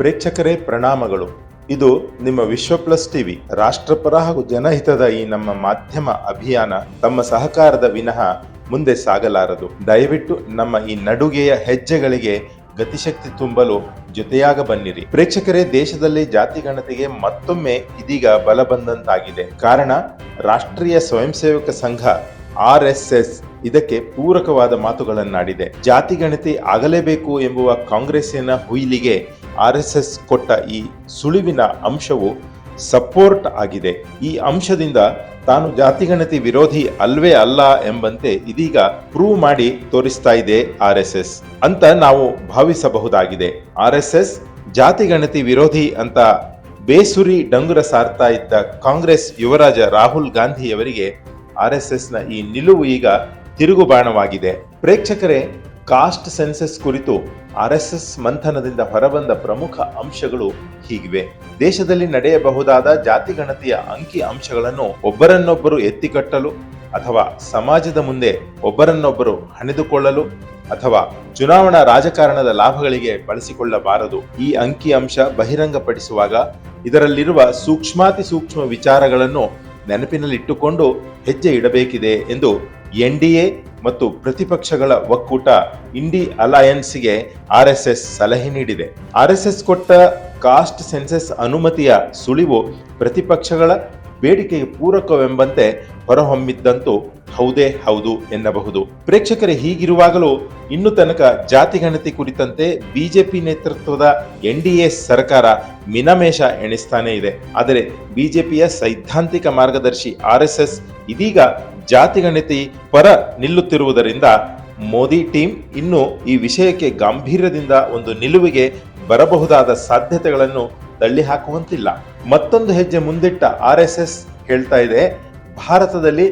ಪ್ರೇಕ್ಷಕರೇ ಪ್ರಣಾಮಗಳು. ಇದು ನಿಮ್ಮ ವಿಶ್ವ ಪ್ಲಸ್ ಟಿವಿ ರಾಷ್ಟ್ರಪರ ಹಾಗೂ ಜನಹಿತದ ಈ ನಮ್ಮ ಮಾಧ್ಯಮ ಅಭಿಯಾನ ತಮ್ಮ ಸಹಕಾರದ ವಿನಃ ಮುಂದೆ ಸಾಗಲಾರದು. ದಯವಿಟ್ಟು ನಮ್ಮ ಈ ನಡುಗೆಯ ಹೆಜ್ಜೆಗಳಿಗೆ ಗತಿಶಕ್ತಿ ತುಂಬಲು ಜೊತೆಯಾಗ ಬನ್ನಿರಿ ಪ್ರೇಕ್ಷಕರೇ, ದೇಶದಲ್ಲಿ ಜಾತಿ ಗಣತಿಗೆ ಮತ್ತೊಮ್ಮೆ ಇದೀಗ ಬಲ ಬಂದಂತಾಗಿದೆ. ಕಾರಣ, ರಾಷ್ಟ್ರೀಯ ಸ್ವಯಂ ಸೇವಕ ಸಂಘ ಆರ್ ಎಸ್ ಎಸ್ ಇದಕ್ಕೆ ಪೂರಕವಾದ ಮಾತುಗಳನ್ನಾಡಿದೆ. ಜಾತಿ ಗಣತಿ ಆಗಲೇಬೇಕು ಎಂಬುವ ಕಾಂಗ್ರೆಸ್ಸಿನ ಹುಯಿಲಿಗೆ ಆರ್ ಎಸ್ ಕೊಟ್ಟ ಈ ಸುಳಿವಿನ ಅಂಶವು ಸಪೋರ್ಟ್ ಆಗಿದೆ. ಈ ಅಂಶದಿಂದ ತಾನು ಜಾತಿಗಣತಿ ವಿರೋಧಿ ಅಲ್ವೇ ಅಲ್ಲ ಎಂಬಂತೆ ಇದೀಗ ಪ್ರೂವ್ ಮಾಡಿ ತೋರಿಸ್ತಾ ಇದೆ ಆರ್ ಅಂತ ನಾವು ಭಾವಿಸಬಹುದಾಗಿದೆ. ಆರ್ ಎಸ್ ಜಾತಿಗಣತಿ ವಿರೋಧಿ ಅಂತ ಬೇಸುರಿ ಡಂಗುರ ಸಾರ್ತಾ ಇದ್ದ ಕಾಂಗ್ರೆಸ್ ಯುವರಾಜ ರಾಹುಲ್ ಗಾಂಧಿಯವರಿಗೆ ಆರ್ ಎಸ್ ಎಸ್ನ ಈ ನಿಲುವು ಈಗ ತಿರುಗುಬಾಣವಾಗಿದೆ. ಪ್ರೇಕ್ಷಕರೇ ಕಾಸ್ಟ್ ಸೆನ್ಸಸ್ ಕುರಿತು ಆರ್ ಎಸ್ ಎಸ್ ಮಂಥನದಿಂದ ಹೊರಬಂದ ಪ್ರಮುಖ ಅಂಶಗಳು ಹೀಗಿವೆ. ದೇಶದಲ್ಲಿ ನಡೆಯಬಹುದಾದ ಜಾತಿ ಗಣತಿಯ ಅಂಕಿ ಅಂಶಗಳನ್ನು ಒಬ್ಬರನ್ನೊಬ್ಬರು ಎತ್ತಿಕಟ್ಟಲು ಅಥವಾ ಸಮಾಜದ ಮುಂದೆ ಒಬ್ಬರನ್ನೊಬ್ಬರು ಹಣಿದುಕೊಳ್ಳಲು ಅಥವಾ ಚುನಾವಣಾ ರಾಜಕಾರಣದ ಲಾಭಗಳಿಗೆ ಬಳಸಿಕೊಳ್ಳಬಾರದು. ಈ ಅಂಕಿ ಅಂಶ ಬಹಿರಂಗಪಡಿಸುವಾಗ ಇದರಲ್ಲಿರುವ ಸೂಕ್ಷ್ಮಾತಿ ಸೂಕ್ಷ್ಮ ವಿಚಾರಗಳನ್ನು ನೆನಪಿನಲ್ಲಿಟ್ಟುಕೊಂಡು ಹೆಜ್ಜೆ ಇಡಬೇಕಿದೆ ಎಂದು ಎನ್ಡಿಎ ಮತ್ತು ಪ್ರತಿಪಕ್ಷಗಳ ಒಕ್ಕೂಟ ಇಂಡಿ ಅಲಯನ್ಸ್ಗೆ ಆರ್ ಎಸ್ ಎಸ್ ಸಲಹೆ ನೀಡಿದೆ. ಆರ್ ಎಸ್ ಎಸ್ ಕೊಟ್ಟ ಕಾಸ್ಟ್ ಸೆನ್ಸಸ್ ಅನುಮತಿಯ ಸುಳಿವು ಪ್ರತಿಪಕ್ಷಗಳ ಬೇಡಿಕೆಗೆ ಪೂರಕವೆಂಬಂತೆ ಹೊರಹೊಮ್ಮಿದ್ದಂತೂ ಹೌದೇ ಹೌದು ಎನ್ನಬಹುದು. ಪ್ರೇಕ್ಷಕರ, ಹೀಗಿರುವಾಗಲೂ ಇನ್ನು ತನಕ ಜಾತಿ ಗಣತಿ ಕುರಿತಂತೆ ಬಿಜೆಪಿ ನೇತೃತ್ವದ ಎನ್ ಡಿ ಎ ಸರ್ಕಾರ ಮಿನಮೇಷ ಎಣಿಸ್ತಾನೇ ಇದೆ. ಆದರೆ ಬಿಜೆಪಿಯ ಸೈದ್ಧಾಂತಿಕ ಮಾರ್ಗದರ್ಶಿ ಆರ್ ಎಸ್ ಎಸ್ ಇದೀಗ ಜಾತಿ ಗಣತಿ ಪರ ನಿಲ್ಲುತ್ತಿರುವುದರಿಂದ ಮೋದಿ ಟೀಮ್ ಇನ್ನು ಈ ವಿಷಯಕ್ಕೆ ಗಾಂಭೀರ್ಯದಿಂದ ಒಂದು ನಿಲುವಿಗೆ ಬರಬಹುದಾದ ಸಾಧ್ಯತೆಗಳನ್ನು ತಳ್ಳಿ ಹಾಕುವಂತಿಲ್ಲ ಮತ್ತೊಂದು ಹೆಜ್ಜೆ ಮುಂದಿಟ್ಟ ಆರ್ ಎಸ್ ಎಸ್ ಹೇಳ್ತಾ ಇದೆ, ಭಾರತದಲ್ಲಿ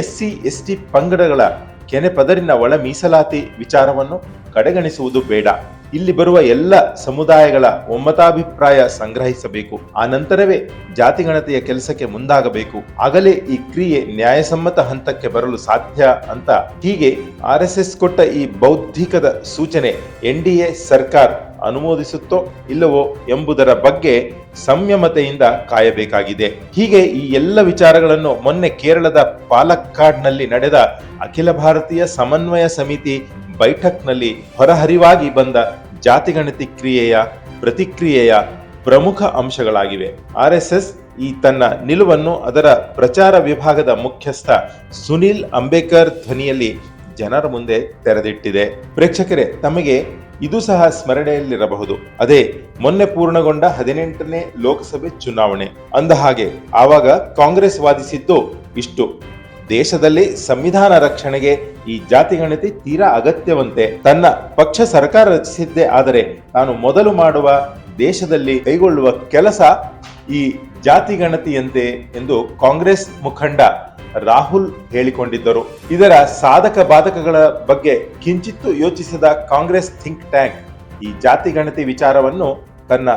ಎಸ್ ಸಿ ಎಸ್ ಟಿ ಪಂಗಡಗಳ ಕೆನೆ ಪದರಿನ ಒಳ ಮೀಸಲಾತಿ ವಿಚಾರವನ್ನು ಕಡೆಗಣಿಸುವುದು ಬೇಡ. ಇಲ್ಲಿ ಬರುವ ಎಲ್ಲ ಸಮುದಾಯಗಳ ಒಮ್ಮತಾಭಿಪ್ರಾಯ ಸಂಗ್ರಹಿಸಬೇಕು. ಆ ನಂತರವೇ ಜಾತಿ ಗಣತಿಯ ಕೆಲಸಕ್ಕೆ ಮುಂದಾಗಬೇಕು. ಆಗಲೇ ಈ ಕ್ರಿಯೆ ನ್ಯಾಯಸಮ್ಮತ ಹಂತಕ್ಕೆ ಬರಲು ಸಾಧ್ಯ ಅಂತ ಹೀಗೆ ಆರ್ ಕೊಟ್ಟ ಈ ಬೌದ್ಧಿಕದ ಸೂಚನೆ ಎನ್ ಡಿ ಎ ಸರ್ಕಾರ ಅನುಮೋದಿಸುತ್ತೋ ಇಲ್ಲವೋ ಎಂಬುದರ ಬಗ್ಗೆ ಸಂಯಮತೆಯಿಂದ ಕಾಯಬೇಕಾಗಿದೆ. ಹೀಗೆ ಈ ಎಲ್ಲ ವಿಚಾರಗಳನ್ನು ಮೊನ್ನೆ ಕೇರಳದ ಪಾಲಕ್ಕಾಡ್ನಲ್ಲಿ ನಡೆದ ಅಖಿಲ ಭಾರತೀಯ ಸಮನ್ವಯ ಸಮಿತಿ ಬೈಠಕ್ನಲ್ಲಿ ಹೊರಹರಿವಾಗಿ ಬಂದ ಜಾತಿಗಣತಿ ಕ್ರಿಯೆಯ ಪ್ರತಿಕ್ರಿಯೆಯ ಪ್ರಮುಖ ಅಂಶಗಳಾಗಿವೆ. ಆರ್ ಎಸ್ ಎಸ್ ಈ ತನ್ನ ನಿಲುವನ್ನು ಅದರ ಪ್ರಚಾರ ವಿಭಾಗದ ಮುಖ್ಯಸ್ಥ ಸುನಿಲ್ ಅಂಬೇಕರ್ ಧ್ವನಿಯಲ್ಲಿ ಜನರ ಮುಂದೆ ತೆರೆದಿಟ್ಟಿದೆ. ಪ್ರೇಕ್ಷಕರೇ, ತಮಗೆ ಇದು ಸಹ ಸ್ಮರಣೆಯಲ್ಲಿರಬಹುದು. ಅದೇ, ಮೊನ್ನೆ ಪೂರ್ಣಗೊಂಡ ಹದಿನೆಂಟನೇ ಲೋಕಸಭೆ ಚುನಾವಣೆ. ಅಂದ ಹಾಗೆ ಆವಾಗ ಕಾಂಗ್ರೆಸ್ ವಾದಿಸಿದ್ದು ಇಷ್ಟು. ದೇಶದಲ್ಲಿ ಸಂವಿಧಾನ ರಕ್ಷಣೆಗೆ ಈ ಜಾತಿ ಗಣತಿ ತೀರಾ ಅಗತ್ಯವಂತೆ. ತನ್ನ ಪಕ್ಷ ಸರ್ಕಾರ ರಚಿಸಿದ್ದೇ ಆದರೆ ತಾನು ಮೊದಲು ಮಾಡುವ ದೇಶದಲ್ಲಿ ಕೈಗೊಳ್ಳುವ ಕೆಲಸ ಈ ಜಾತಿ ಗಣತಿಯಂತೆ ಎಂದು ಕಾಂಗ್ರೆಸ್ ಮುಖಂಡ ರಾಹುಲ್ ಹೇಳಿಕೊಂಡಿದ್ದರು. ಇದರ ಸಾಧಕ ಬಾಧಕಗಳ ಬಗ್ಗೆ ಕಿಂಚಿತ್ತು ಯೋಚಿಸಿದ ಕಾಂಗ್ರೆಸ್ ಥಿಂಕ್ ಟ್ಯಾಂಕ್ ಈ ಜಾತಿ ಗಣತಿ ವಿಚಾರವನ್ನು ತನ್ನ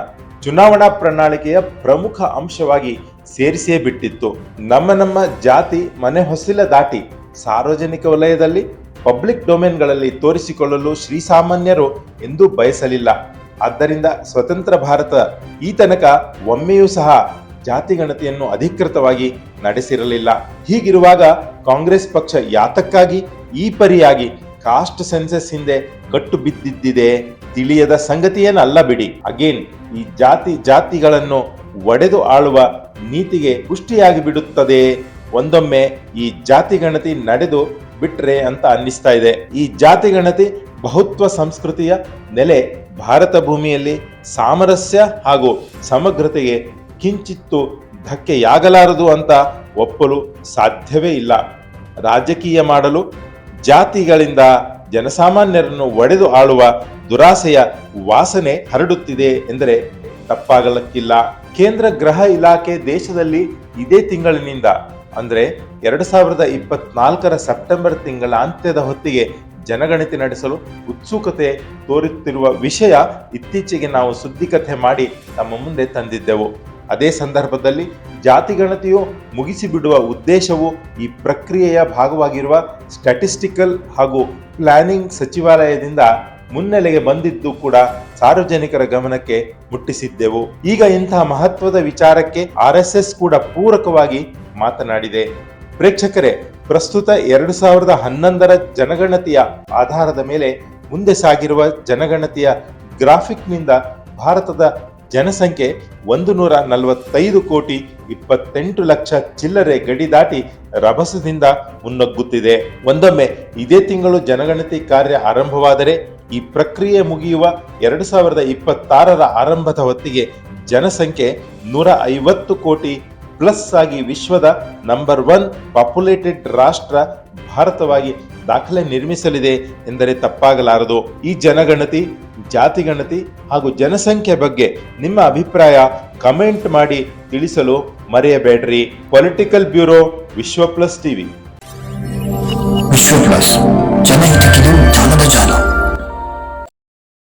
ಚುನಾವಣಾ ಪ್ರಣಾಳಿಕೆಯ ಪ್ರಮುಖ ಅಂಶವಾಗಿ ಸೇರಿಸೇ ಬಿಟ್ಟಿತ್ತು ನಮ್ಮ ನಮ್ಮ ಜಾತಿ ಮನೆ ಹೊಸಿಲ ದಾಟಿ ಸಾರ್ವಜನಿಕ ವಲಯದಲ್ಲಿ ಪಬ್ಲಿಕ್ ಡೊಮೇನ್ಗಳಲ್ಲಿ ತೋರಿಸಿಕೊಳ್ಳಲು ಶ್ರೀಸಾಮಾನ್ಯರು ಎಂದು ಬಯಸಲಿಲ್ಲ. ಆದ್ದರಿಂದ ಸ್ವತಂತ್ರ ಭಾರತ ಈ ತನಕ ಒಮ್ಮೆಯೂ ಸಹ ಜಾತಿ ಗಣತಿಯನ್ನು ಅಧಿಕೃತವಾಗಿ ನಡೆಸಿರಲಿಲ್ಲ. ಹೀಗಿರುವಾಗ ಕಾಂಗ್ರೆಸ್ ಪಕ್ಷ ಯಾತಕ್ಕಾಗಿ ಈ ಪರಿಯಾಗಿ ಕಾಸ್ಟ್ ಸೆನ್ಸಸ್ ಹಿಂದೆ ಕಟ್ಟು ಬಿದ್ದಿದ್ದಿದೆ. ತಿಳಿಯದ ಸಂಗತಿಯೇನಲ್ಲ ಬಿಡಿ. ಅಗೇನ್ ಈ ಜಾತಿ ಜಾತಿಗಳನ್ನು ಒಡೆದು ಆಳುವ ನೀತಿಗೆ ಪುಷ್ಟಿಯಾಗಿ ಬಿಡುತ್ತದೆ. ಒಂದೊಮ್ಮೆ ಈ ಜಾತಿ ಗಣತಿ ನಡೆದು ಬಿಟ್ರೆ ಅಂತ ಅನ್ನಿಸ್ತಾ ಇದೆ. ಈ ಜಾತಿ ಗಣತಿ ಬಹುತ್ವ ಸಂಸ್ಕೃತಿಯ ನೆಲೆ ಭಾರತ ಭೂಮಿಯಲ್ಲಿ ಸಾಮರಸ್ಯ ಹಾಗೂ ಸಮಗ್ರತೆಗೆ ಕಿಂಚಿತ್ತು ಧಕ್ಕೆಯಾಗಲಾರದು ಅಂತ ಒಪ್ಪಲು ಸಾಧ್ಯವೇ ಇಲ್ಲ. ರಾಜಕೀಯ ಮಾಡಲು ಜಾತಿಗಳಿಂದ ಜನಸಾಮಾನ್ಯರನ್ನು ಒಡೆದು ಆಳುವ ದುರಾಸೆಯ ವಾಸನೆ ಹರಡುತ್ತಿದೆ ಎಂದರೆ ತಪ್ಪಾಗಲಕ್ಕಿಲ್ಲ. ಕೇಂದ್ರ ಗೃಹ ಇಲಾಖೆ ದೇಶದಲ್ಲಿ ಇದೇ ತಿಂಗಳಿನಿಂದ, ಅಂದರೆ ಎರಡು ಸಾವಿರದ ಇಪ್ಪತ್ನಾಲ್ಕರ ಸೆಪ್ಟೆಂಬರ್ ತಿಂಗಳ ಅಂತ್ಯದ ಹೊತ್ತಿಗೆ ಜನಗಣತಿ ನಡೆಸಲು ಉತ್ಸುಕತೆ ತೋರುತ್ತಿರುವ ವಿಷಯ ಇತ್ತೀಚೆಗೆ ನಾವು ಸುದ್ದಿಕಥೆ ಮಾಡಿ ತಮ್ಮ ಮುಂದೆ ತಂದಿದ್ದೆವು. ಅದೇ ಸಂದರ್ಭದಲ್ಲಿ ಜಾತಿ ಮುಗಿಸಿಬಿಡುವ ಮುಗಿಸಿ ಬಿಡುವ ಉದ್ದೇಶವು ಈ ಪ್ರಕ್ರಿಯೆಯ ಭಾಗವಾಗಿರುವ ಸ್ಟ್ಯಾಟಿಸ್ಟಿಕಲ್ ಹಾಗೂ ಪ್ಲಾನಿಂಗ್ ಸಚಿವಾಲಯದಿಂದ ಮುನ್ನೆಲೆಗೆ ಬಂದಿದ್ದು ಕೂಡ ಸಾರ್ವಜನಿಕರ ಗಮನಕ್ಕೆ ಮುಟ್ಟಿಸಿದ್ದೆವು. ಈಗ ಇಂತಹ ಮಹತ್ವದ ವಿಚಾರಕ್ಕೆ ಆರ್ ಎಸ್ ಎಸ್ ಕೂಡ ಪೂರಕವಾಗಿ ಮಾತನಾಡಿದೆ. ಪ್ರೇಕ್ಷಕರೇ, ಪ್ರಸ್ತುತ ಎರಡು ಸಾವಿರದ ಹನ್ನೊಂದರ ಜನಗಣತಿಯ ಆಧಾರದ ಮೇಲೆ ಮುಂದೆ ಸಾಗಿರುವ ಜನಗಣತಿಯ ಗ್ರಾಫಿಕ್ನಿಂದ ಭಾರತದ ಜನಸಂಖ್ಯೆ ಒಂದು ನೂರ ನಲವತ್ತೈದು ಕೋಟಿ ಇಪ್ಪತ್ತೆಂಟು ಲಕ್ಷ ಚಿಲ್ಲರೆ ಗಡಿ ದಾಟಿ ರಭಸದಿಂದ ಮುನ್ನಗ್ಗುತ್ತಿದೆ. ಒಂದೊಮ್ಮೆ ಇದೇ ತಿಂಗಳು ಜನಗಣತಿ ಕಾರ್ಯ ಆರಂಭವಾದರೆ ಈ ಪ್ರಕ್ರಿಯೆ ಮುಗಿಯುವ ಎರಡು ಸಾವಿರದ ಇಪ್ಪತ್ತಾರರ ಆರಂಭದ ಹೊತ್ತಿಗೆ ಜನಸಂಖ್ಯೆ ನೂರ ಐವತ್ತು ಕೋಟಿ ಪ್ಲಸ್ ಆಗಿ ವಿಶ್ವದ ನಂಬರ್ ಒನ್ ಪಾಪ್ಯುಲೇಟೆಡ್ ರಾಷ್ಟ್ರ ಭಾರತವಾಗಿ ದಾಖಲೆ ನಿರ್ಮಿಸಲಿದೆ ಎಂದರೆ ತಪ್ಪಾಗಲಾರದು. ಈ ಜನಗಣತಿ, ಜಾತಿಗಣತಿ ಹಾಗೂ ಜನಸಂಖ್ಯೆ ಬಗ್ಗೆ ನಿಮ್ಮ ಅಭಿಪ್ರಾಯ ಕಮೆಂಟ್ ಮಾಡಿ ತಿಳಿಸಲು ಮರೆಯಬೇಡ್ರಿ. Political bureau Vishwa plus TV Vishwa plus ಜನಹಿತಕ್ಕಿದು